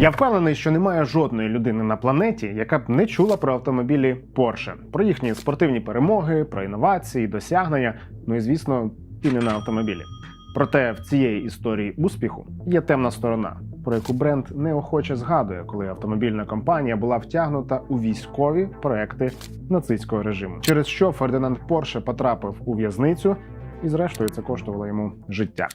Я впевнений, що немає жодної людини на планеті, яка б не чула про автомобілі Porsche, про їхні спортивні перемоги, про інновації, досягнення. Ну і звісно, і не на автомобілі. Проте в цієї історії успіху є темна сторона, про яку бренд неохоче згадує, коли автомобільна компанія була втягнута у військові проекти нацистського режиму, через що Фердинанд Порше потрапив у в'язницю, і зрештою це коштувало йому життя.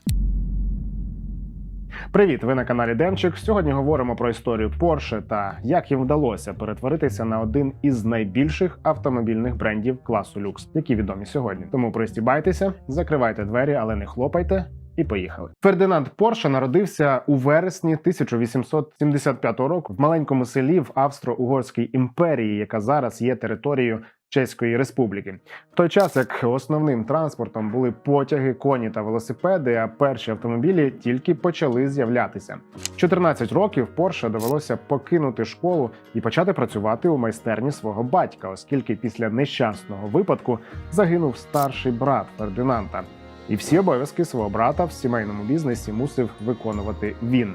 Привіт, ви на каналі Демчик. Сьогодні говоримо про історію Porsche та як їм вдалося перетворитися на один із найбільших автомобільних брендів класу люкс, які відомі сьогодні. Тому пристібайтеся, закривайте двері, але не хлопайте. І поїхали. Фердинанд Порше народився у вересні 1875 року в маленькому селі в Австро-Угорській імперії, яка зараз є територією Чеської Республіки. В той час як основним транспортом були потяги, коні та велосипеди, а перші автомобілі тільки почали з'являтися. В 14 років Порше довелося покинути школу і почати працювати у майстерні свого батька, оскільки після нещасного випадку загинув старший брат Фердинанда. І всі обов'язки свого брата в сімейному бізнесі мусив виконувати він.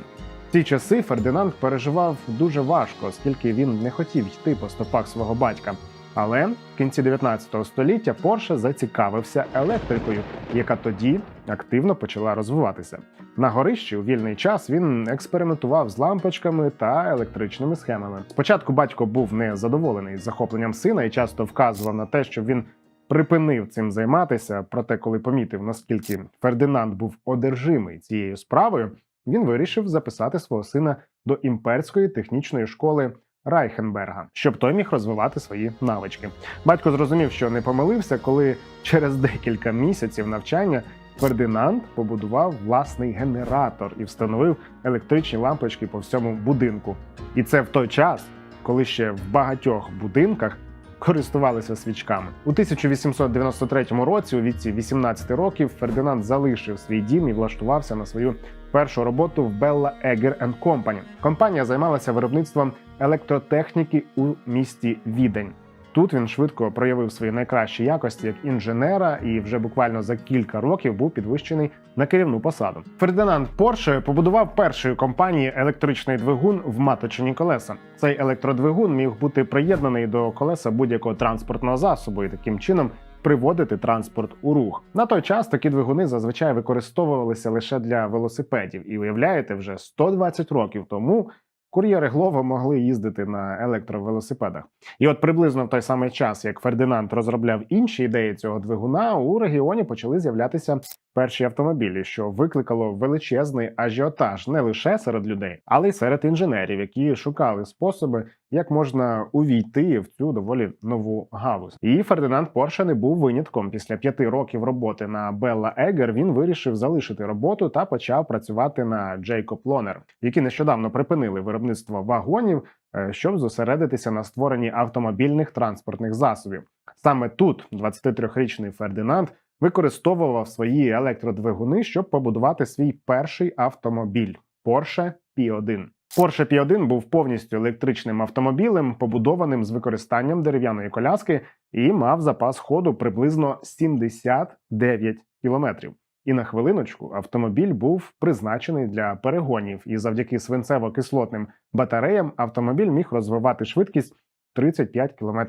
В ці часи Фердинанд переживав дуже важко, оскільки він не хотів йти по стопах свого батька. Але в кінці 19 століття Порше зацікавився електрикою, яка тоді активно почала розвиватися. На горищі у вільний час він експериментував з лампочками та електричними схемами. Спочатку батько був незадоволений захопленням сина і часто вказував на те, що він припинив цим займатися. Проте, коли помітив, наскільки Фердинанд був одержимий цією справою, він вирішив записати свого сина до імперської технічної школи. Райхенберга, щоб той міг розвивати свої навички. Батько зрозумів, що не помилився, коли через декілька місяців навчання Фердинанд побудував власний генератор і встановив електричні лампочки по всьому будинку. І це в той час, коли ще в багатьох будинках користувалися свічками. У 1893 році, у віці 18 років, Фердинанд залишив свій дім і влаштувався на свою першу роботу в Bella Egger Company. Компанія займалася виробництвом електротехніки у місті Відень. Тут він швидко проявив свої найкращі якості як інженера і вже буквально за кілька років був підвищений на керівну посаду. Фердинанд Порше побудував першою компанії електричний двигун в маточені колеса. Цей електродвигун міг бути приєднаний до колеса будь-якого транспортного засобу і таким чином приводити транспорт у рух. На той час такі двигуни зазвичай використовувалися лише для велосипедів, і уявляєте, вже 120 років тому. Кур'єри Глова могли їздити на електровелосипедах. І от приблизно в той самий час, як Фердинанд розробляв інші ідеї цього двигуна, у регіоні почали з'являтися перші автомобілі, що викликало величезний ажіотаж не лише серед людей, але й серед інженерів, які шукали способи, як можна увійти в цю доволі нову галузь. І Фердинанд Порше не був винятком. Після п'яти років роботи на Белла Егер він вирішив залишити роботу та почав працювати на Джейкоб Лонер, які нещодавно припинили виробництво вагонів, е, щоб зосередитися на створенні автомобільних транспортних засобів. Саме тут 23-річний Фердинанд використовував свої електродвигуни, щоб побудувати свій перший автомобіль Porsche P1. Porsche P1 був повністю електричним автомобілем, побудованим з використанням дерев'яної коляски, і мав запас ходу приблизно 79 кілометрів. І на хвилиночку автомобіль був призначений для перегонів, і завдяки свинцево-кислотним батареям автомобіль міг розвивати швидкість 35 км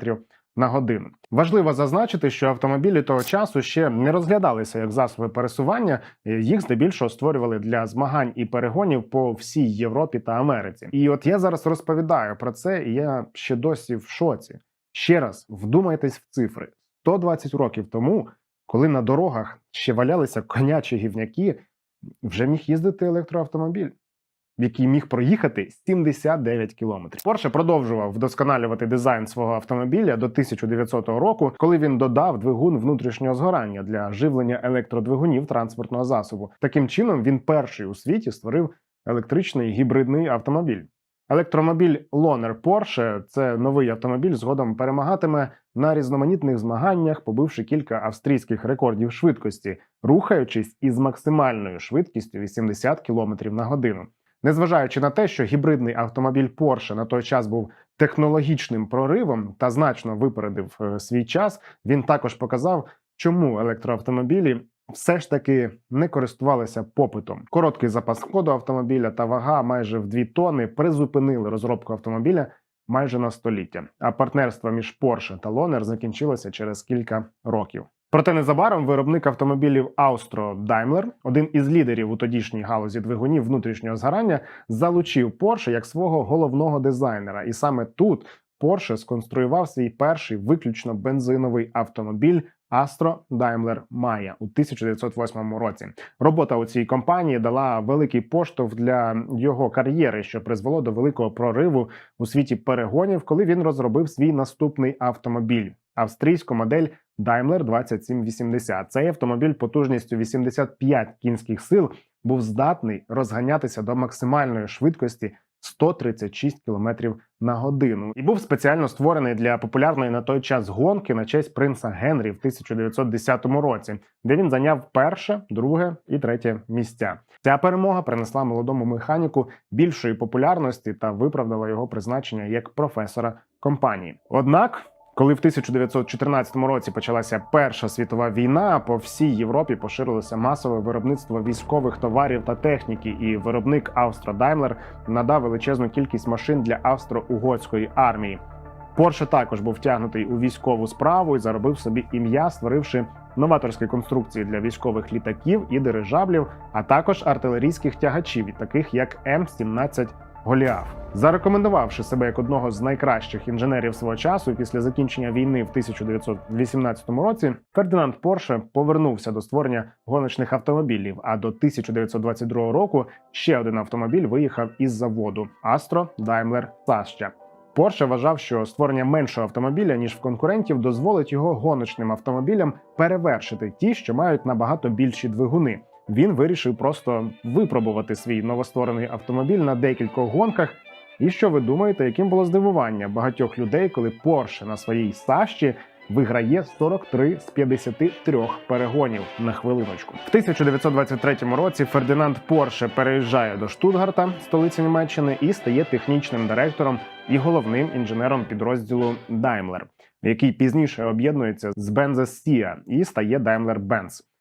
на годину. Важливо зазначити, що автомобілі того часу ще не розглядалися як засоби пересування. Їх здебільшого створювали для змагань і перегонів по всій Європі та Америці. І от я зараз розповідаю про це, і я ще досі в шоці. Ще раз вдумайтесь в цифри: 120 років тому, коли на дорогах ще валялися конячі гівняки, вже міг їздити електроавтомобіль який міг проїхати 79 кілометрів. Порше продовжував вдосконалювати дизайн свого автомобіля до 1900 року, коли він додав двигун внутрішнього згорання для живлення електродвигунів транспортного засобу. Таким чином він перший у світі створив електричний гібридний автомобіль. Електромобіль Loner Porsche – це новий автомобіль, згодом перемагатиме на різноманітних змаганнях, побивши кілька австрійських рекордів швидкості, рухаючись із максимальною швидкістю 80 км на годину. Незважаючи на те, що гібридний автомобіль Porsche на той час був технологічним проривом та значно випередив е, свій час, він також показав, чому електроавтомобілі все ж таки не користувалися попитом. Короткий запас ходу автомобіля та вага майже в 2 тонни призупинили розробку автомобіля майже на століття. А партнерство між Porsche та Loner закінчилося через кілька років. Проте незабаром виробник автомобілів Austro Daimler, один із лідерів у тодішній галузі двигунів внутрішнього згорання, залучив Porsche як свого головного дизайнера. І саме тут Porsche сконструював свій перший виключно бензиновий автомобіль Astro Daimler Maya у 1908 році. Робота у цій компанії дала великий поштовх для його кар'єри, що призвело до великого прориву у світі перегонів, коли він розробив свій наступний автомобіль австрійську модель Daimler 2780. Цей автомобіль потужністю 85 кінських сил був здатний розганятися до максимальної швидкості 136 км на годину і був спеціально створений для популярної на той час гонки на честь принца Генрі в 1910 році, де він зайняв перше, друге і третє місця. Ця перемога принесла молодому механіку більшої популярності та виправдала його призначення як професора компанії. Однак. Коли в 1914 році почалася Перша світова війна, по всій Європі поширилося масове виробництво військових товарів та техніки, і виробник Austro Daimler надав величезну кількість машин для австро-угорської армії. Порше також був втягнутий у військову справу і заробив собі ім'я, створивши новаторські конструкції для військових літаків і дирижаблів, а також артилерійських тягачів, таких як М-17 Голіаф. Зарекомендувавши себе як одного з найкращих інженерів свого часу після закінчення війни в 1918 році, Фердинанд Порше повернувся до створення гоночних автомобілів. А до 1922 року ще один автомобіль виїхав із заводу Astro Daimler Sascha. Порше вважав, що створення меншого автомобіля ніж в конкурентів дозволить його гоночним автомобілям перевершити ті, що мають набагато більші двигуни. Він вирішив просто випробувати свій новостворений автомобіль на декількох гонках. І що ви думаєте, яким було здивування багатьох людей, коли Порше на своїй Саші виграє 43 з 53 перегонів на хвилиночку? В 1923 році Фердинанд Порше переїжджає до Штутгарта, столиці Німеччини, і стає технічним директором і головним інженером підрозділу Daimler, який пізніше об'єднується з Benz Sia і стає Daimler-Benz. Е,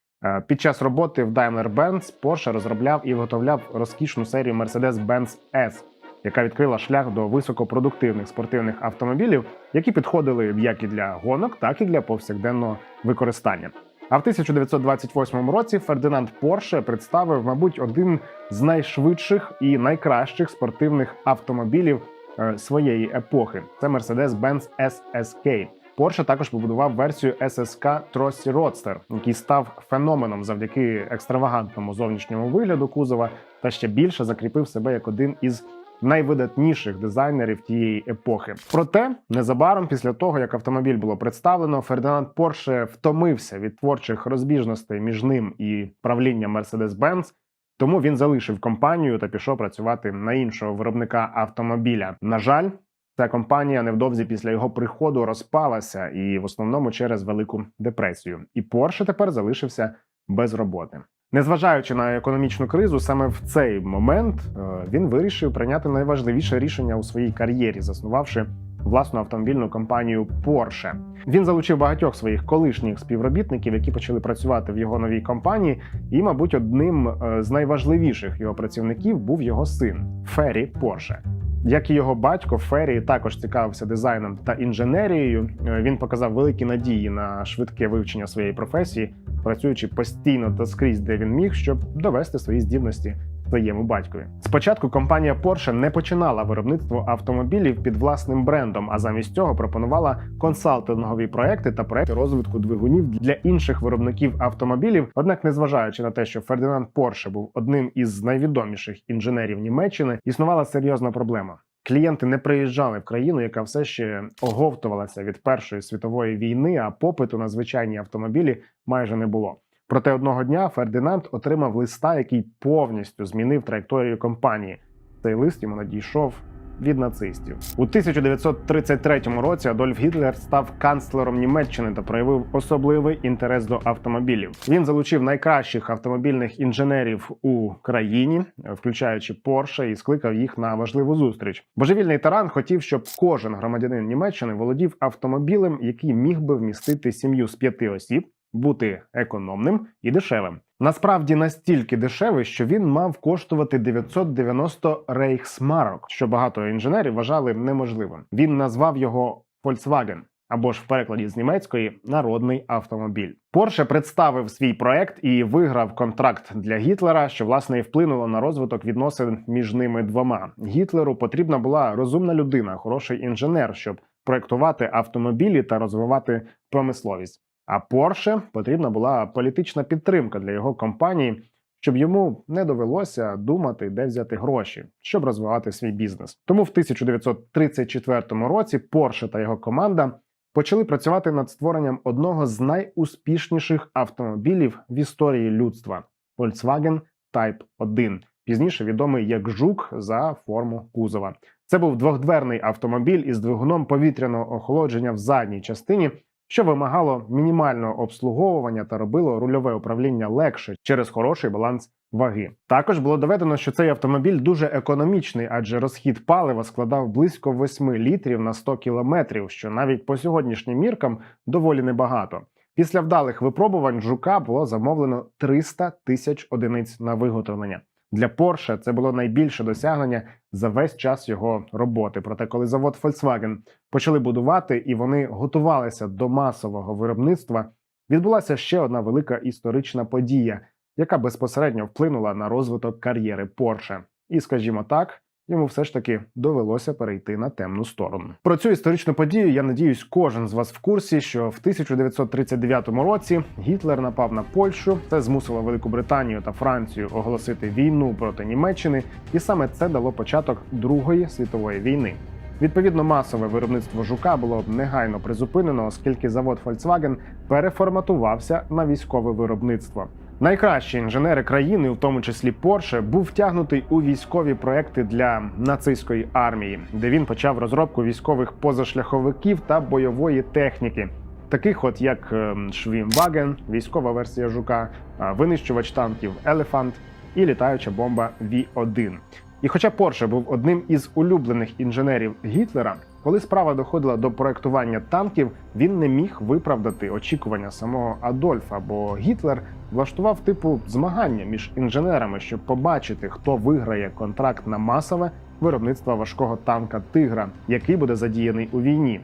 Під час роботи в Daimler-Benz Porsche розробляв і виготовляв розкішну серію Mercedes-Benz S, яка відкрила шлях до високопродуктивних спортивних автомобілів, які підходили як і для гонок, так і для повсякденного використання. А в 1928 році Фердинанд Порше представив, мабуть, один з найшвидших і найкращих спортивних автомобілів е, своєї епохи. Це Mercedes-Benz SSK. Porsche також побудував версію SSK Trossi Roadster, який став феноменом завдяки екстравагантному зовнішньому вигляду кузова та ще більше закріпив себе як один із найвидатніших дизайнерів тієї епохи. Проте незабаром після того, як автомобіль було представлено, Фердинанд Порше втомився від творчих розбіжностей між ним і правлінням Mercedes-Benz, тому він залишив компанію та пішов працювати на іншого виробника автомобіля. На жаль. Ця компанія невдовзі після його приходу розпалася, і в основному через велику депресію. І Порше тепер залишився без роботи. Незважаючи на економічну кризу, саме в цей момент е, він вирішив прийняти найважливіше рішення у своїй кар'єрі, заснувавши власну автомобільну компанію Porsche. Він залучив багатьох своїх колишніх співробітників, які почали працювати в його новій компанії. І, мабуть, одним е, з найважливіших його працівників був його син Феррі Порше. Як і його батько, Феррі також цікавився дизайном та інженерією. Е, Він показав великі надії на швидке вивчення своєї професії, працюючи постійно та скрізь, де він міг, щоб довести свої здібності своєму батькові. Спочатку компанія Porsche не починала виробництво автомобілів під власним брендом, а замість цього пропонувала консалтингові проекти та проекти розвитку двигунів для інших виробників автомобілів. Однак, незважаючи на те, що Фердинанд Порше був одним із найвідоміших інженерів Німеччини, існувала серйозна проблема. Клієнти не приїжджали в країну, яка все ще оговтувалася від Першої світової війни, а попиту на звичайні автомобілі майже не було. Проте одного дня Фердинанд отримав листа, який повністю змінив траєкторію компанії. Цей лист йому надійшов від нацистів. У 1933 році Адольф Гітлер став канцлером Німеччини та проявив особливий інтерес до автомобілів. Він залучив найкращих автомобільних інженерів у країні, включаючи Порше, і скликав їх на важливу зустріч. Божевільний таран хотів, щоб кожен громадянин Німеччини володів автомобілем, який міг би вмістити сім'ю з п'яти осіб. Бути економним і дешевим. Насправді настільки дешевий, що він мав коштувати 990 рейхсмарок, що багато інженерів вважали неможливим. Він назвав його Volkswagen. Або ж в перекладі з німецької народний автомобіль. Порше представив свій проект і виграв контракт для Гітлера, що власне і вплинуло на розвиток відносин між ними двома. Гітлеру потрібна була розумна людина, хороший інженер, щоб проектувати автомобілі та розвивати промисловість. А Порше потрібна була політична підтримка для його компанії, щоб йому не довелося думати, де взяти гроші, щоб розвивати свій бізнес. Тому в 1934 році Порше та його команда почали працювати над створенням одного з найуспішніших автомобілів в історії людства Volkswagen Type 1, пізніше відомий як Жук за форму кузова. Це був двохдверний автомобіль із двигуном повітряного охолодження в задній частині, що вимагало мінімального обслуговування та робило рульове управління легше через хороший баланс ваги. Також було доведено, що цей автомобіль дуже економічний, адже розхід палива складав близько 8 літрів на 100 кілометрів, що навіть по сьогоднішнім міркам доволі небагато. Після вдалих випробувань жука було замовлено 300 тисяч одиниць на виготовлення. Для Porsche це було найбільше досягнення за весь час його роботи. Проте, коли завод Volkswagen почали будувати і вони готувалися до масового виробництва, відбулася ще одна велика історична подія, яка безпосередньо вплинула на розвиток кар'єри Porsche. І, скажімо так, йому все ж таки довелося перейти на темну сторону. Про цю історичну подію я надіюсь, кожен з вас в курсі, що в 1939 році Гітлер напав на Польщу. Це змусило Велику Британію та Францію оголосити війну проти Німеччини, і саме це дало початок Другої світової війни. Відповідно, масове виробництво жука було негайно призупинено, оскільки завод Volkswagen переформатувався на військове виробництво. Найкращі інженери країни, в тому числі Порше, був втягнутий у військові проекти для нацистської армії, де він почав розробку військових позашляховиків та бойової техніки, таких от як Швімваген, військова версія жука, винищувач танків Елефант і літаюча бомба Ві-1. І хоча Порше був одним із улюблених інженерів Гітлера, коли справа доходила до проектування танків, він не міг виправдати очікування самого Адольфа, бо Гітлер влаштував типу змагання між інженерами, щоб побачити, хто виграє контракт на масове виробництво важкого танка Тигра, який буде задіяний у війні.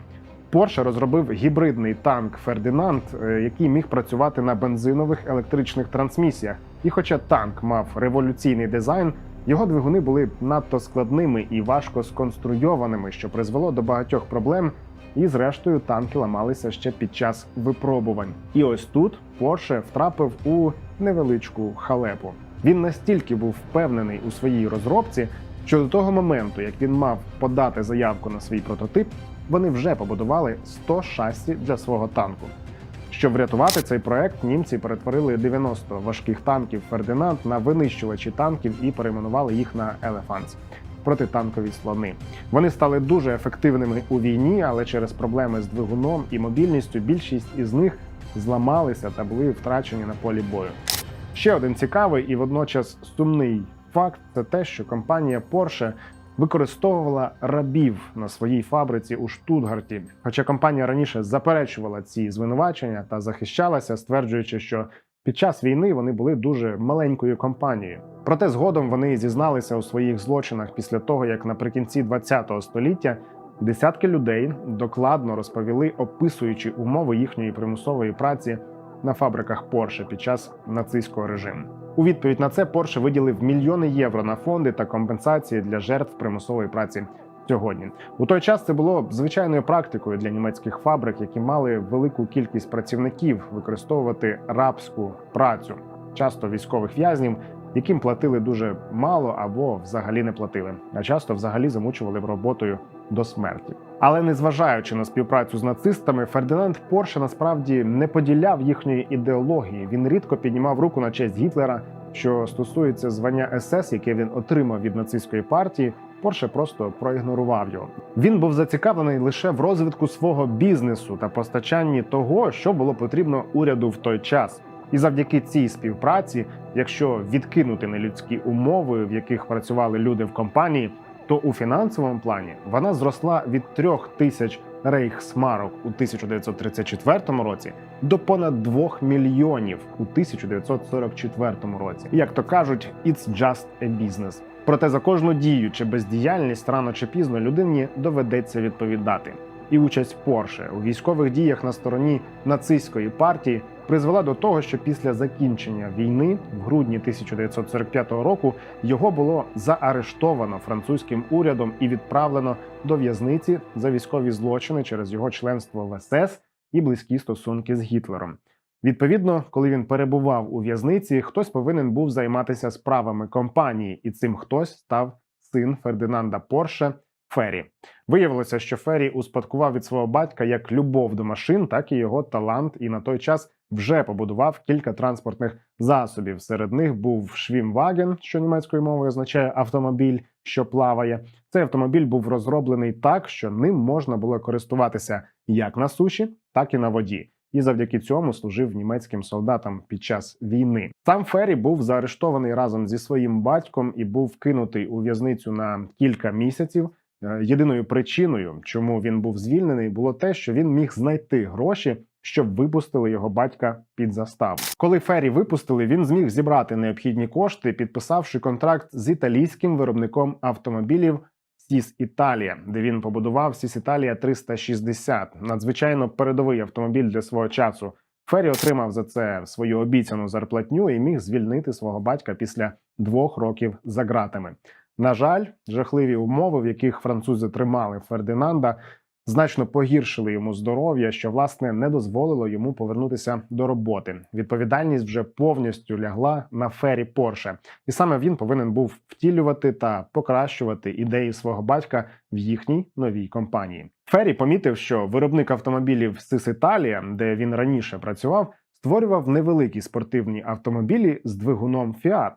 Порше розробив гібридний танк Фердинанд, е, який міг працювати на бензинових електричних трансмісіях. І хоча танк мав революційний дизайн, його двигуни були надто складними і важко сконструйованими, що призвело до багатьох проблем. І, зрештою, танки ламалися ще під час випробувань. І ось тут Порше втрапив у невеличку халепу. Він настільки був впевнений у своїй розробці, що до того моменту, як він мав подати заявку на свій прототип, вони вже побудували 100 шасі для свого танку. Щоб врятувати цей проект, німці перетворили 90 важких танків Фердинанд на винищувачі танків і перейменували їх на Елефантс протитанкові слони. Вони стали дуже ефективними у війні, але через проблеми з двигуном і мобільністю більшість із них зламалися та були втрачені на полі бою. Ще один цікавий і водночас сумний факт це те, що компанія Porsche використовувала рабів на своїй фабриці у Штутгарті. Хоча компанія раніше заперечувала ці звинувачення та захищалася, стверджуючи, що під час війни вони були дуже маленькою компанією. Проте згодом вони зізналися у своїх злочинах після того, як наприкінці ХХ століття десятки людей докладно розповіли, описуючи умови їхньої примусової праці на фабриках Порше під час нацистського режиму. У відповідь на це Порше виділив мільйони євро на фонди та компенсації для жертв примусової праці. Сьогодні у той час це було звичайною практикою для німецьких фабрик, які мали велику кількість працівників використовувати рабську працю, часто військових в'язнів, яким платили дуже мало або взагалі не платили, а часто взагалі замучували роботою до смерті. Але незважаючи на співпрацю з нацистами, Фердинанд Порше насправді не поділяв їхньої ідеології. Він рідко піднімав руку на честь Гітлера. Що стосується звання СС, яке він отримав від нацистської партії, Порше просто проігнорував його. Він був зацікавлений лише в розвитку свого бізнесу та постачанні того, що було потрібно уряду в той час. І завдяки цій співпраці, якщо відкинути нелюдські умови, в яких працювали люди в компанії, то у фінансовому плані вона зросла від трьох тисяч рейхсмарок у 1934 році до понад 2 мільйонів у 1944 році. Як то кажуть, it's just a business. Проте за кожну дію чи бездіяльність рано чи пізно людині доведеться відповідати. І участь Порше у військових діях на стороні нацистської партії призвела до того, що після закінчення війни в грудні 1945 року його було заарештовано французьким урядом і відправлено до в'язниці за військові злочини через його членство в СС і близькі стосунки з Гітлером. Відповідно, коли він перебував у в'язниці, хтось повинен був займатися справами компанії, і цим хтось став син Фердинанда Порше Феррі. Виявилося, що Феррі успадкував від свого батька як любов до машин, так і його талант, і на той час вже побудував кілька транспортних засобів. Серед них був Швімваген, що німецькою мовою означає автомобіль, що плаває. Цей автомобіль був розроблений так, що ним можна було користуватися як на суші, так і на воді. І завдяки цьому служив німецьким солдатам під час війни. Сам Феррі був заарештований разом зі своїм батьком і був кинутий у в'язницю на кілька місяців. Е, Єдиною причиною, чому він був звільнений, було те, що він міг знайти гроші, щоб випустили його батька під заставу. Коли Феррі випустили, він зміг зібрати необхідні кошти, підписавши контракт з італійським виробником автомобілів Сіс Італія, де він побудував Сіс Італія 360, надзвичайно передовий автомобіль для свого часу. Феррі отримав за це свою обіцяну зарплатню і міг звільнити свого батька після двох років за ґратами. На жаль, жахливі умови, в яких французи тримали Фердинанда, значно погіршили йому здоров'я, що власне не дозволило йому повернутися до роботи. Відповідальність вже повністю лягла на фері Порше, і саме він повинен був втілювати та покращувати ідеї свого батька в їхній новій компанії. Фері помітив, що виробник автомобілів Сис Італія, де він раніше працював, створював невеликі спортивні автомобілі з двигуном Fiat.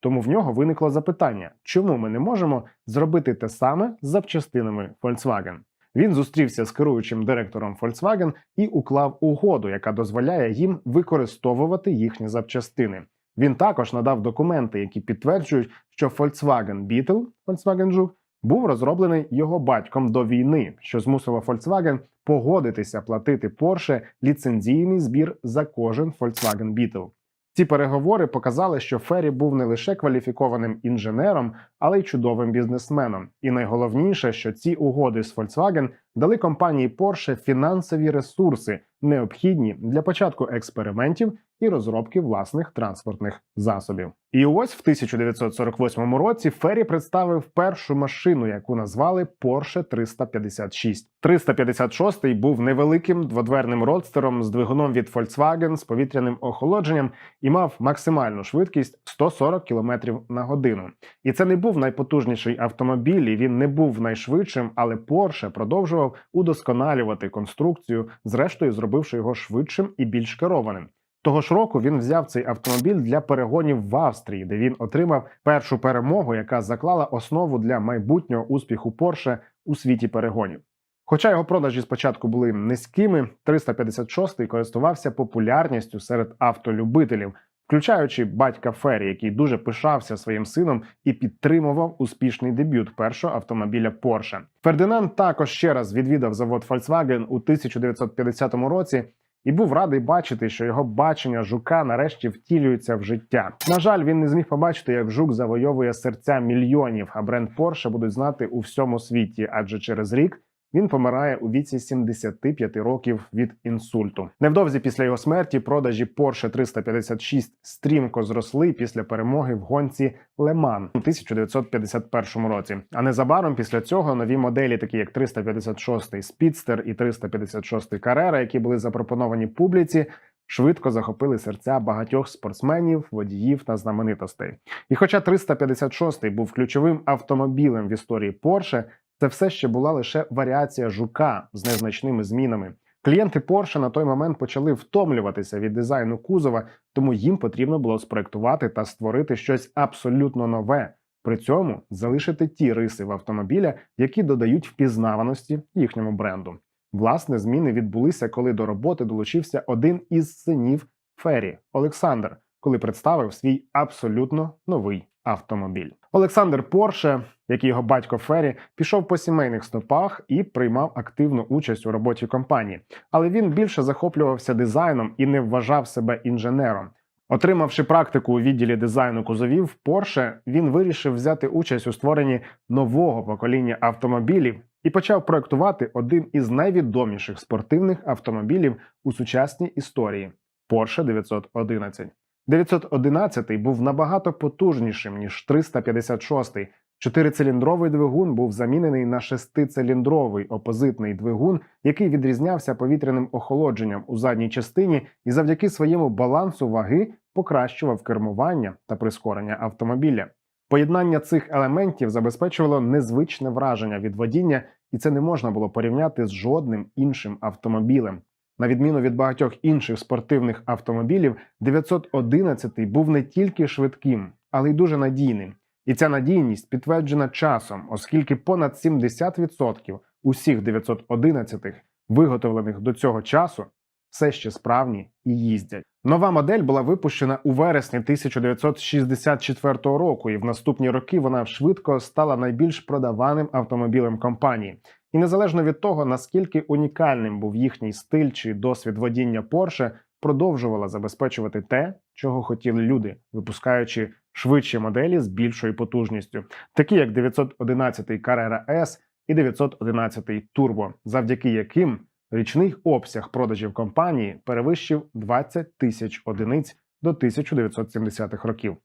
Тому в нього виникло запитання, чому ми не можемо зробити те саме з запчастинами Volkswagen. Він зустрівся з керуючим директором Volkswagen і уклав угоду, яка дозволяє їм використовувати їхні запчастини. Він також надав документи, які підтверджують, що Volkswagen Beetle, Volkswagen Жук, був розроблений його батьком до війни, що змусило Volkswagen погодитися платити Porsche ліцензійний збір за кожен Volkswagen Beetle. Ці переговори показали, що Феррі був не лише кваліфікованим інженером, але й чудовим бізнесменом. І найголовніше, що ці угоди з Volkswagen дали компанії Porsche фінансові ресурси, необхідні для початку експериментів і розробки власних транспортних засобів. І ось в 1948 році Феррі представив першу машину, яку назвали Porsche 356. 356 був невеликим дводверним родстером з двигуном від Volkswagen з повітряним охолодженням і мав максимальну швидкість 140 км на годину. І це не був найпотужніший автомобіль, і він не був найшвидшим, але Porsche продовжував удосконалювати конструкцію, зрештою зробивши його швидшим і більш керованим. Того ж року він взяв цей автомобіль для перегонів в Австрії, де він отримав першу перемогу, яка заклала основу для майбутнього успіху Porsche у світі перегонів. Хоча його продажі спочатку були низькими, 356-й користувався популярністю серед автолюбителів, включаючи батька Феррі, який дуже пишався своїм сином і підтримував успішний дебют першого автомобіля Porsche. Фердинанд також ще раз відвідав завод Volkswagen у 1950 році. І був радий бачити, що його бачення жука нарешті втілюється в життя. На жаль, він не зміг побачити, як жук завойовує серця мільйонів, а бренд Porsche будуть знати у всьому світі, адже через рік він помирає у віці 75 років від інсульту. Невдовзі після його смерті продажі Porsche 356 стрімко зросли після перемоги в гонці Леман у 1951 році. А незабаром після цього нові моделі, такі як 356 Speedster і 356 Carrera, які були запропоновані публіці. Швидко захопили серця багатьох спортсменів, водіїв та знаменитостей. І хоча 356 був ключовим автомобілем в історії Porsche, це все ще була лише варіація жука з незначними змінами. Клієнти Porsche на той момент почали втомлюватися від дизайну кузова, тому їм потрібно було спроектувати та створити щось абсолютно нове. При цьому залишити ті риси в автомобіля, які додають впізнаваності їхньому бренду. Власне, зміни відбулися, коли до роботи долучився один із синів Феррі Олександр, коли представив свій абсолютно новий автомобіль. Олександр Порше, як і його батько Фері, пішов по сімейних стопах і приймав активну участь у роботі компанії, але він більше захоплювався дизайном і не вважав себе інженером. Отримавши практику у відділі дизайну кузовів Порше, він вирішив взяти участь у створенні нового покоління автомобілів і почав проектувати один із найвідоміших спортивних автомобілів у сучасній історії Porsche 911. 911 був набагато потужнішим ніж 356. Чотирициліндровий двигун був замінений на шестициліндровий опозитний двигун, який відрізнявся повітряним охолодженням у задній частині і завдяки своєму балансу ваги покращував кермування та прискорення автомобіля. Поєднання цих елементів забезпечувало незвичне враження від водіння, і це не можна було порівняти з жодним іншим автомобілем. На відміну від багатьох інших спортивних автомобілів, 911 був не тільки швидким, але й дуже надійним. І ця надійність підтверджена часом, оскільки понад 70% усіх 911 виготовлених до цього часу все ще справні і їздять. Нова модель була випущена у вересні 1964 року, і в наступні роки вона швидко стала найбільш продаваним автомобілем компанії. І незалежно від того, наскільки унікальним був їхній стиль чи досвід водіння Porsche, продовжувала забезпечувати те, чого хотіли люди, випускаючи швидші моделі з більшою потужністю, такі як 911 Carrera S і 911 Turbo, завдяки яким річний обсяг продажів компанії перевищив 20 тисяч одиниць до 1970-х років.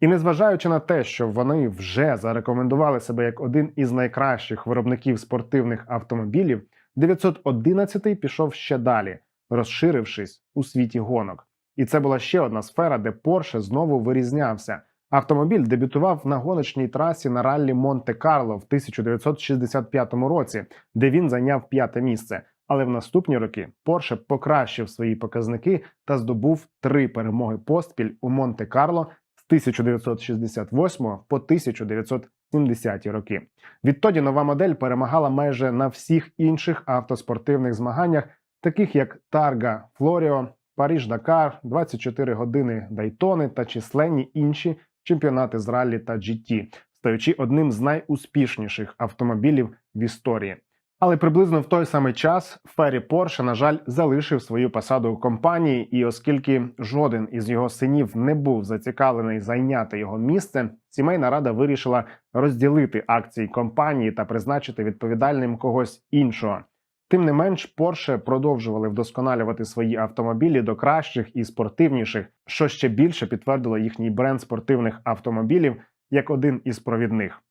І незважаючи на те, що вони вже зарекомендували себе як один із найкращих виробників спортивних автомобілів, 911 пішов ще далі, розширившись у світі гонок. І це була ще одна сфера, де Porsche знову вирізнявся. Автомобіль дебютував на гоночній трасі на раллі Монте-Карло в 1965 році, де він зайняв п'яте місце. Але в наступні роки Porsche покращив свої показники та здобув три перемоги поспіль у Монте-Карло з 1968 по 1970 роки. Відтоді нова модель перемагала майже на всіх інших автоспортивних змаганнях, таких як Тарга Флоріо, Париж Дакар, 24 години Дайтони та численні інші чемпіонати з раллі та GT, стаючи одним з найуспішніших автомобілів в історії. Але приблизно в той самий час Феррі Порше, на жаль, залишив свою посаду у компанії, і оскільки жоден із його синів не був зацікавлений зайняти його місце, сімейна рада вирішила розділити акції компанії та призначити відповідальним когось іншого. Тим не менш, Порше продовжували вдосконалювати свої автомобілі до кращих і спортивніших, що ще більше підтвердило їхній бренд спортивних автомобілів як один із провідних.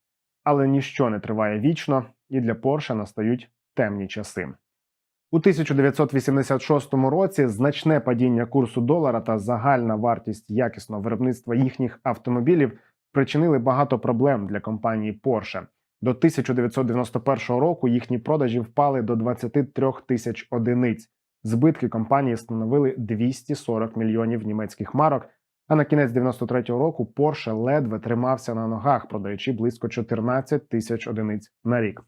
Але ніщо не триває вічно, і для Порше настають темні часи. У 1986 році значне падіння курсу долара та загальна вартість якісного виробництва їхніх автомобілів причинили багато проблем для компанії Porsche. До 1991 року їхні продажі впали до 23 тисяч одиниць. Збитки компанії становили 240 мільйонів німецьких марок. А на кінець 93-го року Porsche ледве тримався на ногах, продаючи близько 14 тисяч одиниць на рік.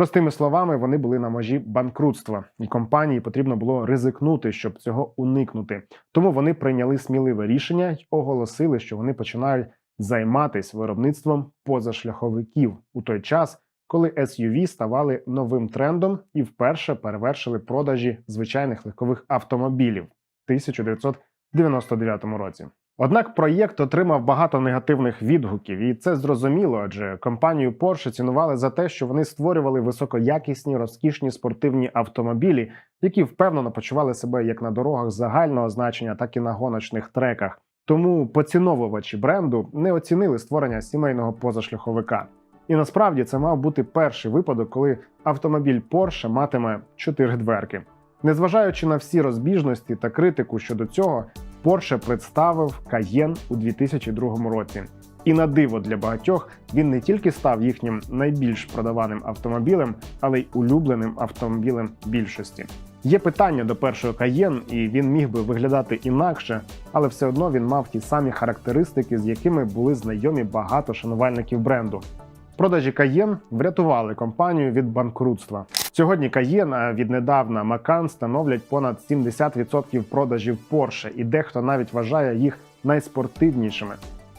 Простими словами, вони були на межі банкрутства, і компанії потрібно було ризикнути, щоб цього уникнути. Тому вони прийняли сміливе рішення й оголосили, що вони починають займатися виробництвом позашляховиків у той час, коли SUV ставали новим трендом і вперше перевершили продажі звичайних легкових автомобілів в 1999 році. Однак проєкт отримав багато негативних відгуків, і це зрозуміло, адже компанію Porsche цінували за те, що вони створювали високоякісні розкішні спортивні автомобілі, які впевнено почували себе як на дорогах загального значення, так і на гоночних треках. Тому поціновувачі бренду не оцінили створення сімейного позашляховика. І насправді це мав бути перший випадок, коли автомобіль Porsche матиме чотири дверки. Незважаючи на всі розбіжності та критику щодо цього, Porsche представив Cayenne у 2002 році. І на диво для багатьох він не тільки став їхнім найбільш продаваним автомобілем, але й улюбленим автомобілем більшості. Є питання до першого Cayenne, і він міг би виглядати інакше, але все одно він мав ті самі характеристики, з якими були знайомі багато шанувальників бренду. Продажі Cayenne врятували компанію від банкрутства. Сьогодні Cayenne, а віднедавна Macan становлять понад 70% продажів Porsche, і дехто навіть вважає їх найспортивнішими.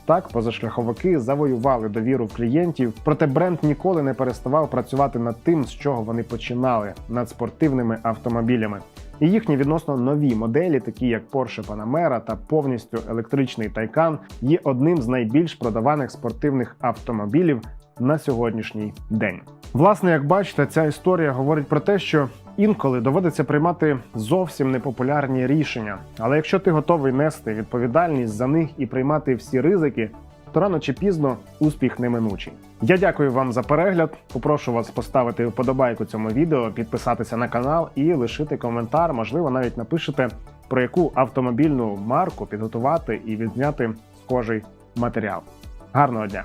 Так, позашляховики завоювали довіру в клієнтів, проте бренд ніколи не переставав працювати над тим, з чого вони починали над спортивними автомобілями. І їхні відносно нові моделі, такі як Porsche Panamera та повністю електричний Taycan, є одним з найбільш продаваних спортивних автомобілів на сьогоднішній день. Власне, як бачите, ця історія говорить про те, що інколи доводиться приймати зовсім непопулярні рішення. Але якщо ти готовий нести відповідальність за них і приймати всі ризики, то рано чи пізно успіх неминучий. Я дякую вам за перегляд. Попрошу вас поставити вподобайку цьому відео, підписатися на канал і лишити коментар. Можливо, навіть напишете про яку автомобільну марку підготувати і відзняти схожий матеріал. Гарного дня!